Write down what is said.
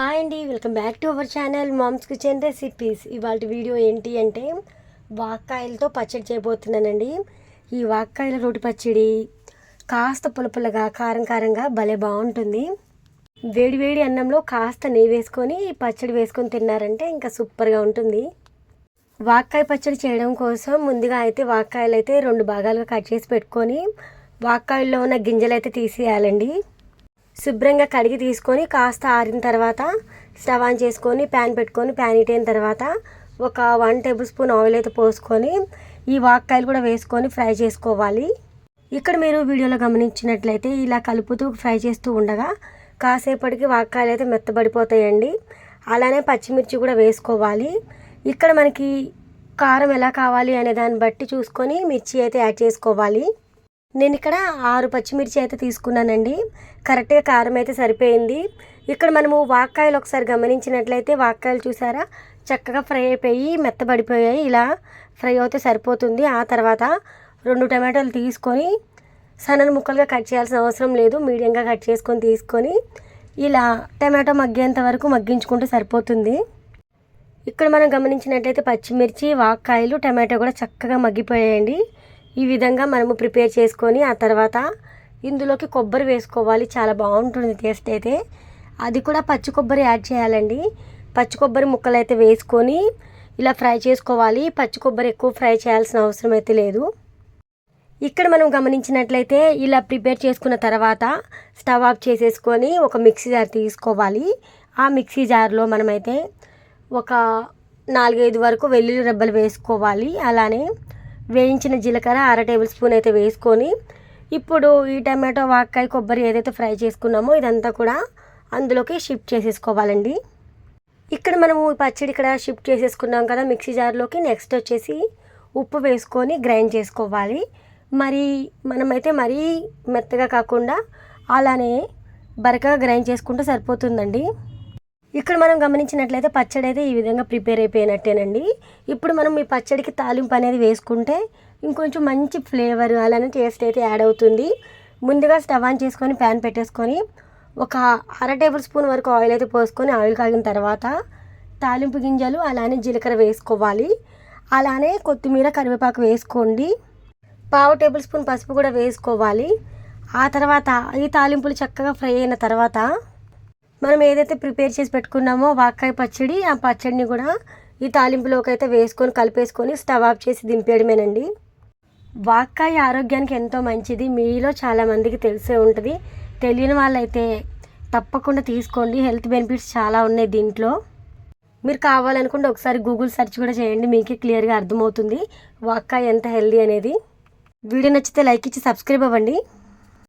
Hi అండి welcome back to our channel mom's kitchen recipes. ఇవాళ video ఏంటి అంటే వాక్కాయలతో పచ్చడి చేయబోతున్నానండి. ఈ వాక్కాయల రోటి పచ్చడి కాస్త పులపులగా కారం కారంగా భలే బాగుంటుంది. వేడి వేడి అన్నంలో కాస్త నెయ్యి వేసుకొని పచ్చడి వేసుకొని తిన్నారంటే ఇంకా సూపర్గా ఉంటుంది. వాక్కాయ పచ్చడి చేయడం కోసం ముందుగా అయితే వాక్కాయలు అయితే రెండు భాగాలుగా కట్ చేసి పెట్టుకొని వాక్కాయల్లో ఉన్న గింజలు అయితే తీసేయాలండి. శుభ్రంగా కడిగి తీసుకొని కాస్త ఆరిన తర్వాత స్టవ్ ఆన్ చేసుకొని ప్యాన్ పెట్టుకొని ప్యాన్ హీట్ అయిన తర్వాత ఒక వన్ టేబుల్ స్పూన్ ఆయిల్ అయితే పోసుకొని ఈ వాక్కాయలు కూడా వేసుకొని ఫ్రై చేసుకోవాలి. ఇక్కడ మీరు వీడియోలో గమనించినట్లయితే ఇలా కలుపుతూ ఫ్రై చేస్తూ ఉండగా కాసేపటికి వాక్కాయలు అయితే మెత్తబడిపోతాయండి. అలానే పచ్చిమిర్చి కూడా వేసుకోవాలి. ఇక్కడ మనకి కారం ఎలా కావాలి అనే దాన్ని బట్టి చూసుకొని మిర్చి అయితే యాడ్ చేసుకోవాలి. నేను ఇక్కడ ఆరు పచ్చిమిర్చి అయితే తీసుకున్నానండి. కరెక్ట్గా కారం అయితే సరిపోయింది. ఇక్కడ మనము వాక్కాయలు ఒకసారి గమనించినట్లయితే వాక్కాయలు చూసారా? చక్కగా ఫ్రై అయిపోయి మెత్తబడిపోయాయి. ఇలా ఫ్రై అయితే సరిపోతుంది. ఆ తర్వాత రెండు టమాటాలు తీసుకొని సన్నని ముక్కలుగా కట్ చేయాల్సిన అవసరం లేదు. మీడియంగా కట్ చేసుకొని తీసుకొని ఇలా టమాటో మగ్గేంత వరకు మగ్గించుకుంటే సరిపోతుంది. ఇక్కడ మనం గమనించినట్లయితే పచ్చిమిర్చి వాక్కాయలు టమాటో కూడా చక్కగా మగ్గిపోయాయండి. ఈ విధంగా మనము ప్రిపేర్ చేసుకొని ఆ తర్వాత ఇందులోకి కొబ్బరి వేసుకోవాలి. చాలా బాగుంటుంది టేస్ట్ అయితే. అది కూడా పచ్చి కొబ్బరి యాడ్ చేయాలండి. పచ్చి కొబ్బరి ముక్కలు అయితే వేసుకొని ఇలా ఫ్రై చేసుకోవాలి. పచ్చి కొబ్బరి ఎక్కువ ఫ్రై చేయాల్సిన అవసరం అయితే లేదు. ఇక్కడ మనం గమనించినట్లయితే ఇలా ప్రిపేర్ చేసుకున్న తర్వాత స్టవ్ ఆఫ్ చేసేసుకొని ఒక మిక్సీ జార్ తీసుకోవాలి. ఆ మిక్సీ జార్లో మనమైతే ఒక నాలుగైదు వరకు వెల్లుల్లి రెబ్బలు వేసుకోవాలి. అలానే వేయించిన జీలకర్ర అర టేబుల్ స్పూన్ అయితే వేసుకొని ఇప్పుడు ఈ టమాటో వాక్కాయ కొబ్బరి ఏదైతే ఫ్రై చేసుకున్నామో ఇదంతా కూడా అందులోకి షిఫ్ట్ చేసేసుకోవాలండి. ఇక్కడ మనము పచ్చడి ఇక్కడ షిఫ్ట్ చేసేసుకున్నాం కదా మిక్సీ జార్లోకి. నెక్స్ట్ వచ్చేసి ఉప్పు వేసుకొని గ్రైండ్ చేసుకోవాలి. మరి మనమైతే మరీ మెత్తగా కాకుండా అలానే బరకగా గ్రైండ్ చేసుకుంటే సరిపోతుందండి. ఇక్కడ మనం గమనించినట్లయితే పచ్చడి అయితే ఈ విధంగా ప్రిపేర్ అయిపోయినట్టేనండి. ఇప్పుడు మనం ఈ పచ్చడికి తాలింపు అనేది వేసుకుంటే ఇంకొంచెం మంచి ఫ్లేవర్ అలానే టేస్ట్ అయితే యాడ్ అవుతుంది. ముందుగా స్టవ్ ఆన్ చేసుకొని ప్యాన్ పెట్టేసుకొని ఒక అర టేబుల్ స్పూన్ వరకు ఆయిల్ అయితే పోసుకొని ఆయిల్ కాగిన తర్వాత తాలింపు గింజలు అలానే జీలకర్ర వేసుకోవాలి. అలానే కొత్తిమీర కరివేపాకు వేసుకోండి. పావు టేబుల్ స్పూన్ పసుపు కూడా వేసుకోవాలి. ఆ తర్వాత ఈ తాలింపులు చక్కగా ఫ్రై అయిన తర్వాత మనం ఏదైతే ప్రిపేర్ చేసి పెట్టుకున్నామో వాకాయ పచ్చడి ఆ పచ్చడిని కూడా ఈ తాలింపులోకి అయితే వేసుకొని కలిపేసుకొని స్టవ్ ఆఫ్ చేసి దింపేయడమేనండి. వాకాయ ఆరోగ్యానికి ఎంతో మంచిది. మీలో చాలామందికి తెలిసే ఉంటుంది. తెలియని వాళ్ళైతే తప్పకుండా తీసుకోండి. హెల్త్ బెనిఫిట్స్ చాలా ఉన్నాయి దీంట్లో. మీరు కావాలనుకుంటే ఒకసారి గూగుల్ సెర్చ్ కూడా చేయండి. మీకే క్లియర్గా అర్థమవుతుంది వాక్కాయ ఎంత హెల్దీ అనేది. వీడియో నచ్చితే లైక్ ఇచ్చి సబ్స్క్రైబ్ అవ్వండి.